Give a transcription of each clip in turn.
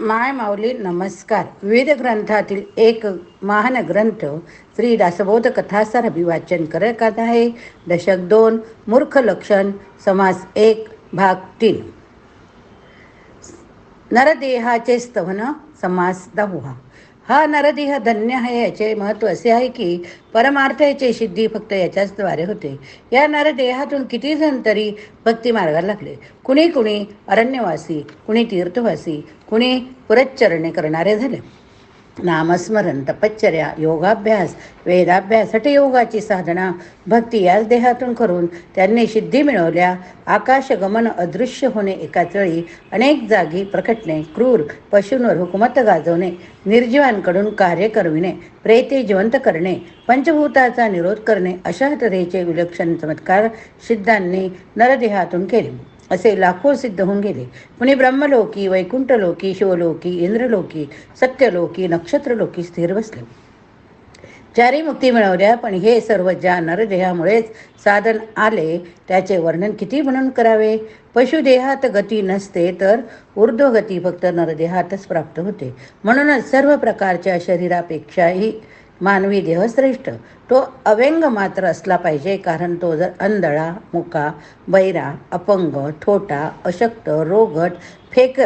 माय माऊली नमस्कार. विविध ग्रंथातील एक महान ग्रंथ श्री दासबोध कथासार अभिवाचन करत आहे. दशक दोन मूर्ख लक्षण समास एक भाग तीन. नरदेहाचे स्तवन समास दहावा. हा नरदेह धन्य आहे याचे महत्त्व असे आहे की परमार्थाचे सिद्धी फक्त याच्याचद्वारे होते. या नरदेहातून किती जण तरी भक्ती मार्गाला लागले? कुणी कुणी अरण्यवासी कुणी तीर्थवासी कुणी पुरच्चरणे करणारे झाले. नामस्मरण तपश्चर्या योगाभ्यास वेदाभ्यास योगाची साधना भक्ती याच देहातून करून त्यांनी सिद्धी मिळवल्या. आकाशगमन अदृश्य होणे एकाच वेळी अनेक जागी प्रकटणे क्रूर पशूंवर हुकुमत गाजवणे निर्जीवांकडून कार्य करविणे प्रेते जिवंत करणे पंचभूताचा निरोध करणे अशा तऱ्हेचे विलक्षण चमत्कार सिद्धांनी नरदेहातून केले. असे लाखो सिद्ध होऊन गेले. कुणी ब्रह्मलोकी वैकुंठलोकी शिवलोकी इंद्रलोकी सत्यलोकी नक्षत्रलोकी स्थिर बसले. चारी मुक्ती मिळवल्या पण हे सर्व ज्या नरदेहामुळेच साधन आले त्याचे वर्णन किती म्हणून करावे? पशुदेहात गती नसते तर ऊर्ध्वगती फक्त नरदेहातच प्राप्त होते. म्हणूनच सर्व प्रकारच्या शरीरापेक्षाही मानवी देह श्रेष्ठ. तो अव्यंग मात्र असला पाहिजे कारण तो जर अंधळा मुका बैरा अपंग ठोटा अशक्त रोगट फेक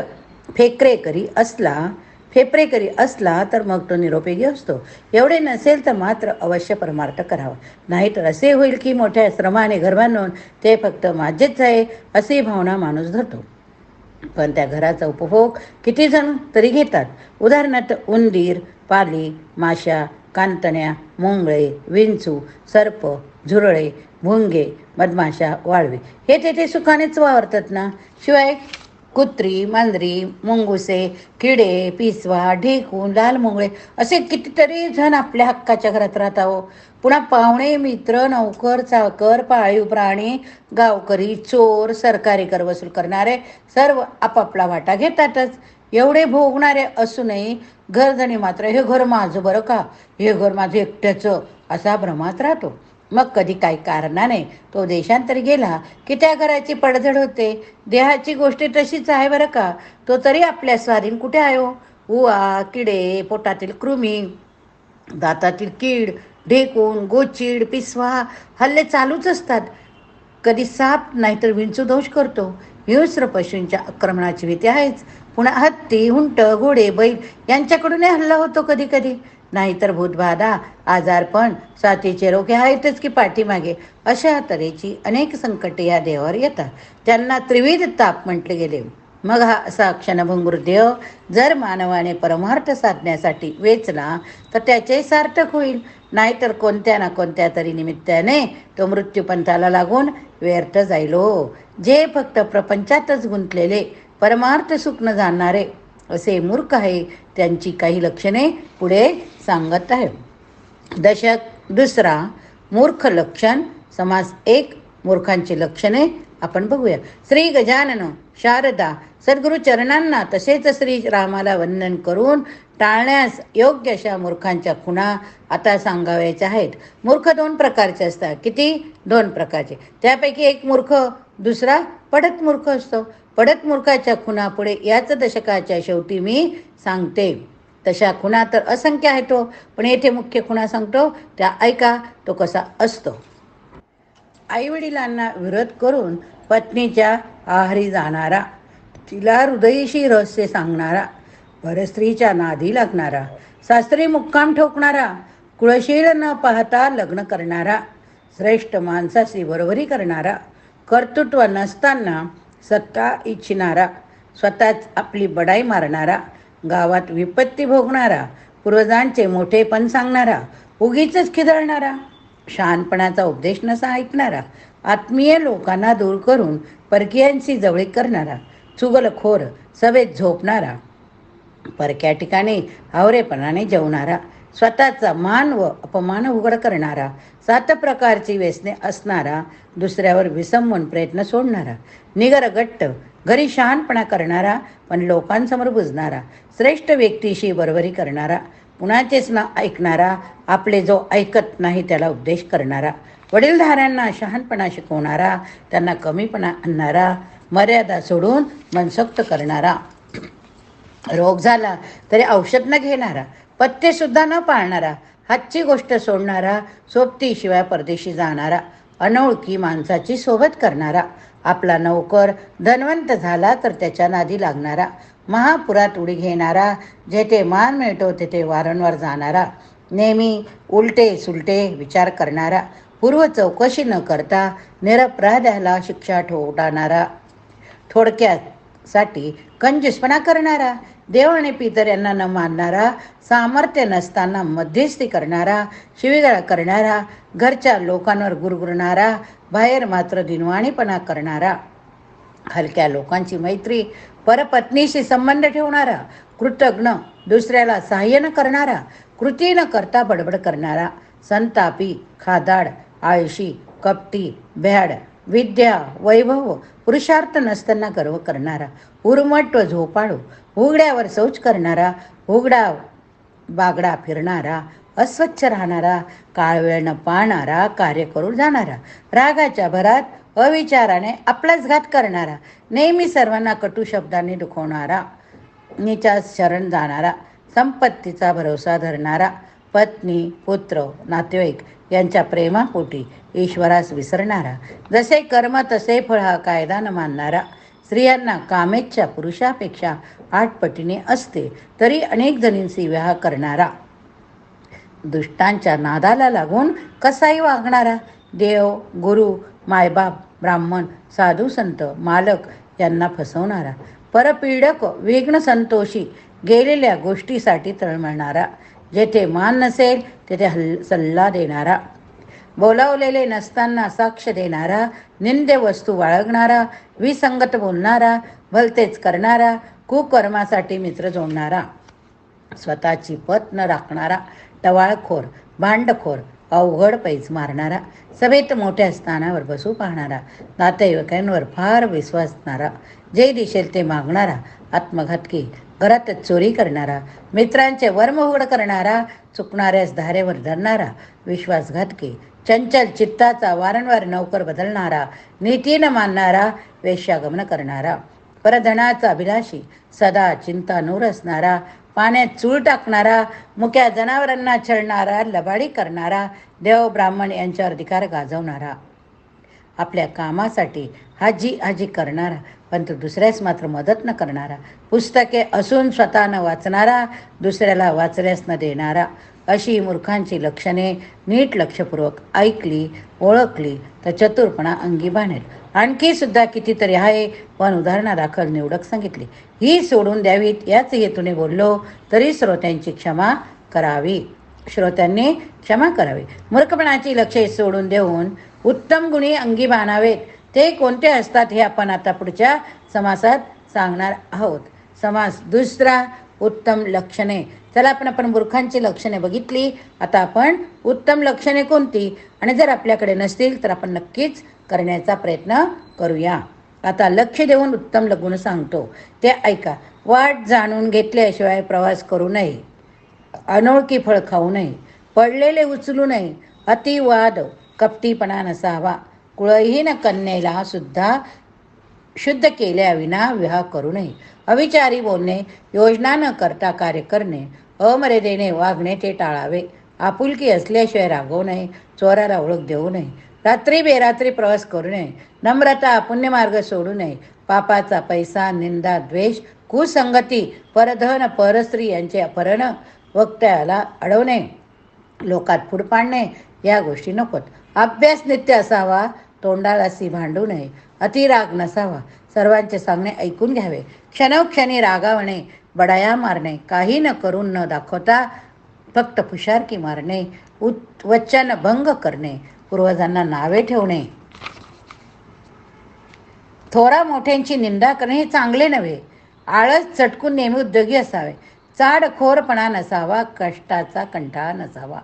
फेकरेकरी असला फेपरेकरी असला तर मग तो निरोपयोगी असतो. एवढे नसेल तर मात्र अवश्य परमार्थ करावा. नाहीतर असे होईल की मोठ्या श्रमाने घर बांधून ते फक्त माझेच आहे अशी भावना माणूस धरतो. पण त्या घराचा उपभोग किती जण तरी घेतात. उदाहरणार्थ उंदीर पाली माशा कांतण्या मुंगळे विंचू सर्प झुरळे भुंगे मधमाशा वाळवे. हे तेथे सुखानेच वावरतात ना? शिवाय कुत्री मांजरी मुंगुसे किडे पिसवा ढेकून लाल मुंगळे असे कितीतरी जण आपल्या हक्काच्या घरात राहतावं पुन्हा पाहुणे मित्र नौकर चाकर पाळीव प्राणी गावकरी चोर सरकारी कर वसूल करणारे सर्व आपापला वाटा घेतातच. एवढे भोगणारे असूनही घरधणी मात्र हे घर माझं बरं का? हे घर माझं एकट्याचं? असा भ्रमात राहतो. मग कधी काही कारणाने तो देशांतरी गेला की त्या घराची पडझड होते. देहाची गोष्टी तशीच आहे बरं का? तो तरी आपल्या स्वाधीन कुठे आहे हो? उवा किडे पोटातील कृमी दातातील कीड ढेकून गोचीड पिसवा हल्ले चालूच असतात. कधी साप नाहीतर विंचू दोष करतो. हिंस्र पशूंच्या आक्रमणाची भीती आहेच. पुन्हा हत्ती हुंट घोडे बैल यांच्याकडूनही हल्ला होतो कधी कधी नाहीतर भूतबाधा आजारपण साथीचे रोग हे आहेतच की पाठीमागे अशा तऱ्हेची अनेक संकटे या देवावर येतात. त्यांना त्रिविध ताप म्हटले गेले. मग हा असा क्षणभंगूर देव जर मानवाने परमार्थ साधण्यासाठी वेचला तर त्याचे सार्थक होईल. नाहीतर कोणत्या ना कोणत्या तरी निमित्ताने तो मृत्यूपंथाला लागून व्यर्थ जाईल हो. जे फक्त प्रपंचातच गुंतलेले परमार्थ सुख न जाणणारे असे मूर्ख आहे त्यांची काही लक्षणे पुढे सांगत आहे. दशक दुसरा मूर्ख लक्षण समास एक मूर्खांची लक्षणे आपण बघूया. श्री गजानन शारदा सद्गुरु चरणांना तसेच श्री रामाला वंदन करून टाळण्यास योग्य अशा मूर्खांच्या खुणा आता सांगावयाच्या आहेत. मूर्ख दोन प्रकारचे असतात. किती? दोन प्रकारचे. त्यापैकी एक मूर्ख दुसरा पडत मूर्ख असतो. पडत मूर्खाच्या खुणा पुढे याच दशकाच्या शेवटी मी सांगते. तशा खुणा तर असंख्य आहे तो हो. पण येथे मुख्य खुणा सांगतो त्या ऐका तो कसा असतो. आईवडिलांना विरोध करून पत्नीच्या आहारी जाणारा तिला हृदयीशी रहस्य सांगणारा परस्त्रीच्या नादी लागणारा सासरी मुक्काम ठोकणारा कुळशील न पाहता लग्न करणारा श्रेष्ठ माणसाशी बरोबरी करणारा कर्तृत्व नसताना सत्ता इच्छिणारा स्वतःच आपली बडाई मारणारा गावात विपत्ती भोगणारा पूर्वजांचे मोठेपण सांगणारा उगीच खिदळणारा शहाणपणाचा उपदेश नसा ऐकणारा आत्मीय लोकांना दूर करून परकीयांशी जवळीक करणारा चुगलखोर सभेत झोपणारा परक्या ठिकाणी हावरेपणाने जेवणारा स्वतःचा मान व अपमान उघड करणारा सात प्रकारची व्यसने असणारा दुसऱ्यावर विसंबून प्रयत्न सोडणारा निगरगट्ट घरी शहाणपणा करणारा पण लोकांसमोर बुजणारा श्रेष्ठ व्यक्तीशी बरोबरी करणारा कुणाचेच ना ऐकणारा आपले जो ऐकत नाही त्याला उपदेश करणारा वडीलधाऱ्यांना शहाणपणा शिकवणारा त्यांना कमीपणा आणणारा मर्यादा सोडून मनसक्त करणारा. रोग झाला तरी औषध न घेणारा पत्तेसुद्धा न पाळणारा हातची गोष्ट सोडणारा सोबतीशिवाय परदेशी जाणारा अनोळखी माणसाची सोबत करणारा आपला नौकर धनवंत झाला तर त्याच्या नादी लागणारा महापुरात उडी घेणारा जेथे मान मिळतो तेथे वारंवार जाणारा नेहमी उलटे सुलटे विचार करणारा पूर्व चौकशी न करता निरपराध्याला शिक्षा ठोवणारा थोडक्यासाठी कंजूसपणा करणारा देव आणि पितर यांना न मानणारा सामर्थ्य नसताना मध्यस्थी करणारा शिवीगाळ करणारा घरच्या लोकांवर गुरगुरणारा बाहेर मात्र दिनवाणीपणा करणारा हलक्या लोकांची मैत्री परपत्नीशी संबंध ठेवणारा कृतज्ञ दुसऱ्याला सहाय्य न करणारा कृती न करता बडबड करणारा संतापी खादाड आळशी कपटी भ्याड विद्या वैभव पुरुषार्थ नसताना गर्व करणारा उर्मट व झोपाळू हुगड्यावर शौच करणारा हुगडा बागडा फिरणारा अस्वच्छ राहणारा काळवेळ न पाहणारा कार्य करून जाणारा रागाच्या भरात अविचाराने आपलाच घात करणारा नेहमी सर्वांना कटू शब्दांनी दुखवणारा निचा शरण जाणारा संपत्तीचा भरोसा धरणारा पत्नी पुत्र नातेवाईक यांच्या प्रेमापोटी ईश्वरास विसरणारा जसे कर्म तसे फळ हा कायदा न मानणारा स्त्रियांना कामेच्छा पुरुषापेक्षा आठ पटीने असते तरी अनेक जणींशी विवाह करणारा. दुष्टांच्या नादाला लागून कसाही वागणारा देव गुरु मायबाप ब्राह्मण साधू संत मालक यांना फसवणारा परपीडक विघ्न संतोषी गेलेल्या गोष्टीसाठी तळमळणारा जेथे मान नसेल तेथे हल् सल्ला देणारा. बोलावलेले नसताना साक्ष देणारा निंद्य वस्तू बाळगणारा विसंगत बोलणारा भलतेच करणारा कुकर्मासाठी मित्र जोडणारा. स्वतःची पत न राखणारा टवाळखोर भांडखोर अवघड पैज मारणारा सभेत मोठ्या स्थानावर बसू पाहणारा नातेवाईकांवर फार विश्वासणारा जे दिसेल ते मागणारा आत्मघातकी घरातच चोरी करणारा मित्रांचे वर्महोड करणारा चुकणाऱ्यास धारेवर धरणारा विश्वासघातकी चंचल चित्ताचा वारंवार नौकर बदलणारा नीतीनं मानणारा वेश्यागमन करणारा परधनाचा अभिलाषी सदा चिंता नूर असणारा पाण्यात चूळ टाकणारा मुक्या जनावरांना छळणारा लबाडी करणारा देव ब्राह्मण यांच्यावर अधिकार गाजवणारा. आपल्या कामासाठी हाजी हाजी करणारा पण तो दुसऱ्यास मात्र मदत न करणारा पुस्तके असून स्वतः न वाचणारा दुसऱ्याला वाचल्यास न देणारा अशी मूर्खांची लक्षणे नीट लक्षपूर्वक ऐकली ओळखली तर चतुरपणा अंगी बाणेल. आणखी सुद्धा कितीतरी आहे पण उदाहरणादाखल निवडक सांगितली. ही सोडून द्यावीत याच हेतूने बोललो तरी श्रोत्यांची क्षमा करावी. श्रोत्यांनी क्षमा करावी. मूर्खपणाची लक्षे सोडून देऊन उत्तम गुणी अंगी बाणावेत ते कोणते असतात हे आपण आता पुढच्या समासात सांगणार आहोत. समास दुसरा उत्तम लक्षणे. चला आपण आपण मूर्खांची लक्षणे बघितली. आता आपण उत्तम लक्षणे कोणती? आणि जर आपल्याकडे नसतील तर आपण नक्कीच करण्याचा प्रयत्न करूया. आता लक्ष देऊन उत्तम गुण सांगतो. ते ऐका. वाट जाणून घेतल्याशिवाय प्रवास करू नये. अनोळखी फळ खाऊ नये पडलेले उचलू नये अतिवाद कपटीपणा नसावा. कुळहीन कन्येला सुद्धा शुद्ध केल्याविना विवाह करू नये. अविचारी बोलणे योजना न करता कार्य करणे अमर्यादेने वागणे ते टाळावे. आपुलकी असल्याशिवाय रागवू नये चोराला ओळख देऊ नये. रात्री बेरात्री प्रवास करू नये. नम्रता पुण्यमार्ग सोडू नये. पापाचा पैसा निंदा द्वेष कुसंगती परधन परस्त्री यांचे अपहरण वक्त्याला अडवणे लोकात फूड पाडणे या गोष्टी नकोत. अभ्यास नित्य असावा तोंडालासी भांडू नये अतिराग नसावा. सर्वांचे सांगणे ऐकून घ्यावे. क्षणोक्षणी रागावणे बडाया मारणे काही न करून न दाखवता फक्त फुशारकी मारणे उत् वचन भंग करणे पूर्वजांना नावे ठेवणे. थोरा मोठ्यांची निंदा करणे हे चांगले नव्हे. आळस चटकून नेहमी उद्योगी असावे. चाडखोरपणा नसावा कष्टाचा कंटाळा नसावा.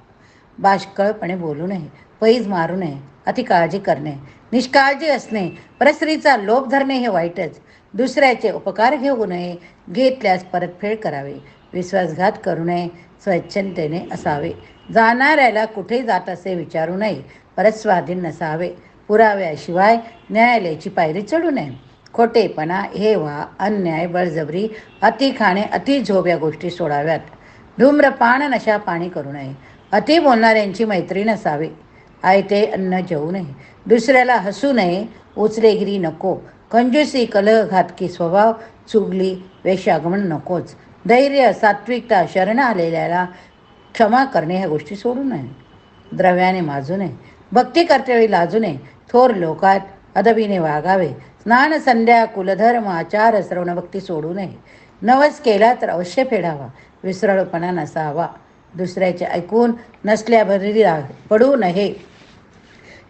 बाष्कळपणे बोलू नये पैज मारू नये अति काळजी करणे निष्काळजी असणे परस्त्रीचा लोभ धरणे हे वाईटच. दुसऱ्याचे उपकार घेऊ नये घेतल्यास परतफेड करावी. विश्वासघात करू नये स्वच्छतेने असावे. जाणाऱ्याला कुठे जात असे विचारू नये परस्वाधीन नसावे. पुराव्याशिवाय न्यायालयाची पायरी चढू नये. खोटेपणा हेवा अन्याय बळजबरी अति खाणे अति झोप या गोष्टी सोडाव्यात. धूम्रपान नशा पाणी करू नये. अति बोलणाऱ्यांची मैत्री नसावी. आयते अन्न जेवू नये. दुसऱ्याला हसू नये. उचलेगिरी नको. कंजूसी कलह घातकी स्वभाव चुगली वेशागमन नकोच. धैर्य सात्विकता शरण आलेल्याला क्षमा करणे ह्या गोष्टी सोडू नये. द्रव्याने माजू नये. भक्ती कर्तव्य लाजू नये. थोर लोकात अदबीने वागावे. स्नान संध्या कुलधर्म आचार श्रवणभक्ती सोडू नये. नवस केला तर अवश्य फेडावा. विसरळपणा नसावा. दुसऱ्याचे ऐकून नसल्याभरी पडू नये.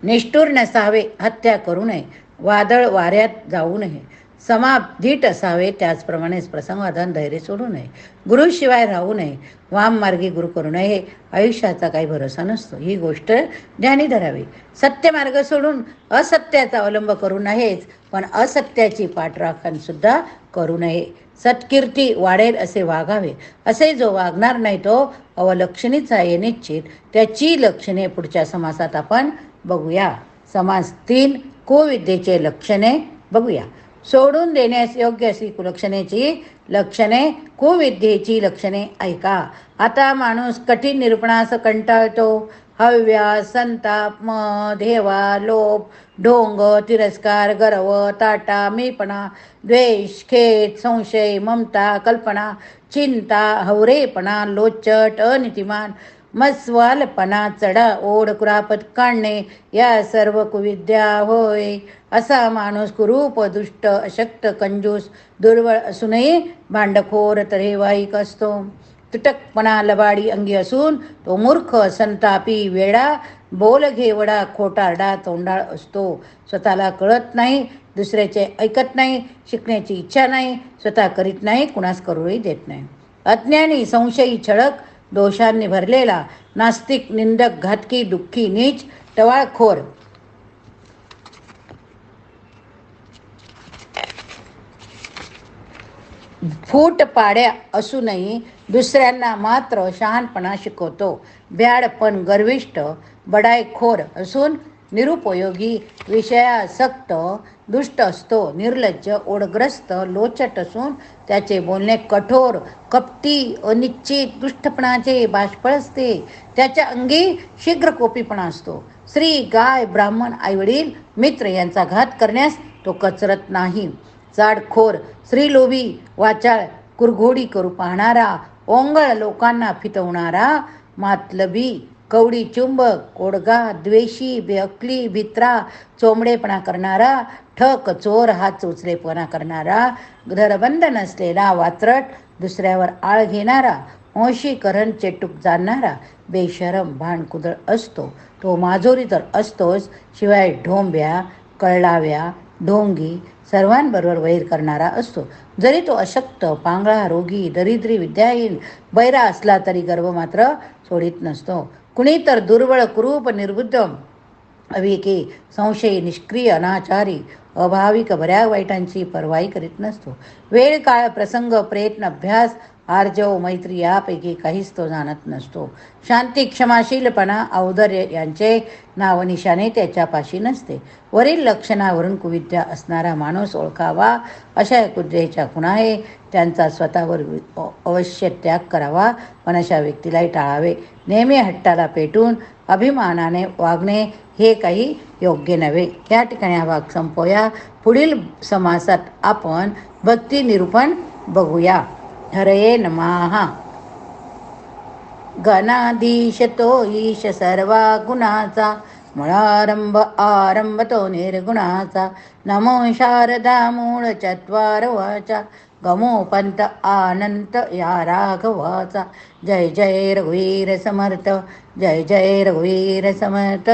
निष्ठूर नसावे. हत्या करू नये. वादळ वाऱ्यात जाऊ नये. समाधीट असावे त्याचप्रमाणेच प्रसंगवादन धैर्य सोडू नये. गुरुशिवाय राहू नये. वाम मार्गी गुरु करू नये आयुष्याचा काही भरोसा नसतो. ही गोष्ट ध्यानी धरावी. सत्य मार्ग सोडून असत्याचा अवलंब करू नयेच पण असत्याची पाठराखणसुद्धा करू नये. सत्कीर्ती वाढेल असे वागावे. असे जो वागणार नाही तो अवलक्षणीच आहे निश्चित. त्याची लक्षणे पुढच्या समासात आपण बघूया. समास तीन कुविद्येचे लक्षणे बघूया. सोडून देण्यास योग्य अशी कुलक्षणेची लक्षणे कुविद्येची लक्षणे ऐका. आता माणूस कठीण निरूपणास कंटाळतो. हव्या संताप म धेवा लोभ ढोंग तिरस्कार गर्व ताटा मीपणा द्वेष खेद संशय ममता कल्पना चिंता हवरेपणा लोचट अनितिमान मस्वालपणा चढा ओढ कुरापत काढणे या सर्व कुविद्या होय. असा माणूस कुरूप दुष्ट अशक्त कंजूस दुर्बळ असूनही भांडखोर तरेवाईक असतो. तुटकपणा लबाडी अंगी असून तो मूर्ख संतापी वेडा बोल घेवडा खोटारडा तोंडाळ असतो. स्वतःला कळत नाही दुसऱ्याचे ऐकत नाही शिकण्याची इच्छा नाही स्वतः करीत नाही कुणास करूही देत नाही. अज्ञानी संशयी छळक दोषांनी भरलेला नास्तिक निंदक घातकी दुःखी नीच टवाळखोर. फूट पाड्या असूनही दुसऱ्यांना मात्र शहाणपणा शिकवतो. भ्याडपण गर्विष्ट बडायखोर असून निरुपयोगी विषयासक्त दुष्ट असतो निर्लज्ज ओढग्रस्त लोचट असून त्याचे बोलणे कठोर कपटी अनिश्चित दुष्टपणाचे बाष्पळ असते. त्याच्या अंगी शीघ्र कोपीपणा असतो. स्त्री गाय ब्राह्मण आईवडील मित्र यांचा घात करण्यास तो कचरत नाही. जाडखोर स्त्रीलोभी वाचाळ कुरघोडी करू पाहणारा ओंगळ लोकांना फितवणारा मातलबी कवडी चुंबक कोडगा द्वेषी बेअकली भित्रा चोंबडेपणा करणारा ठक चोर हात उचलेपणा करणारा घरबंद नसलेला वात्रट दुसऱ्यावर आळ घेणारा अंशीकरण चेटूक जाणणारा बेशरम भांडकुदळ असतो. तो माजोरी तर असतोच शिवाय ढोंब्या कळलाव्या ढोंगी सर्वांबरोबर वैर करणारा असतो. जरी तो अशक्त पांगळा रोगी दरिद्री विद्याहीन बैरा असला तरी गर्व मात्र सोडित नसतो. कुणी तर दुर्बळ कुरूप निर्बुद्ध अविके संशयी निष्क्रिय अनाचारी अभाविक बऱ्या वाईटांची परवाई करीत नसतो. वेळ काळ प्रसंग प्रयत्न अभ्यास आर्जव मैत्री यापैकी काहीच तो जाणत नसतो. शांती क्षमाशीलपणा औदर्य यांचे नावनिशाने त्याच्यापाशी नसते. वरील लक्षणावरून कुविद्या असणारा माणूस ओळखावा अशा कुद्रेच्या खुणा आहे. त्यांचा स्वतःवर अवश्य त्याग करावा. पण अशा व्यक्तीलाही टाळावे. नेहमी हट्टाला पेटून अभिमानाने वागणे हे काही योग्य नव्हे. या ठिकाणी हा भाग संपवूया. पुढील समासात आपण भक्ती निरूपण बघूया. हरये नमहा गणाधीश तो ईश सर्वा गुणाचा मुळारंभ आरंभ तो निर्गुणाचा। नमो शारदा मूळ चत्वार वाचा गमोपंत आनंत या राघवाचा। जय जय रघुवीर समर्थ जय जय रघुवीर समर्थ।